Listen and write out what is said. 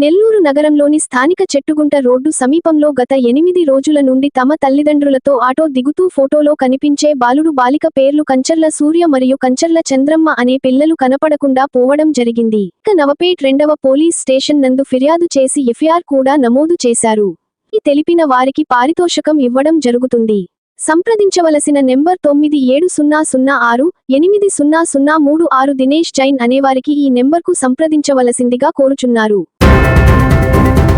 నెల్లూరు నగరంలోని స్థానిక చెట్టుగుంట రోడ్డు సమీపంలో గత ఎనిమిది రోజుల నుండి తమ తల్లిదండ్రులతో ఆటో దిగుతూ ఫోటోలో కనిపించే బాలుడు బాలిక పేర్లు కంచర్ల సూర్య మరియు కంచర్ల చంద్రమ్మ అనే పిల్లలు కనపడకుండా పోవడం జరిగింది. ఇక నవపేట్ రెండవ పోలీస్ స్టేషన్ నందు ఫిర్యాదు చేసి ఎఫ్ఐఆర్ కూడా నమోదు చేశారు. ఈ తెలిపిన వారికి పారితోషకం ఇవ్వడం జరుగుతుంది. సంప్రదించవలసిన నెంబర్ తొమ్మిది ఏడు సున్నా సున్నా ఆరు ఎనిమిది సున్నా సున్నా మూడు ఆరు దినేష్ జైన్ అనేవారికి ఈ నెంబర్కు సంప్రదించవలసిందిగా కోరుచున్నారు. Thank you.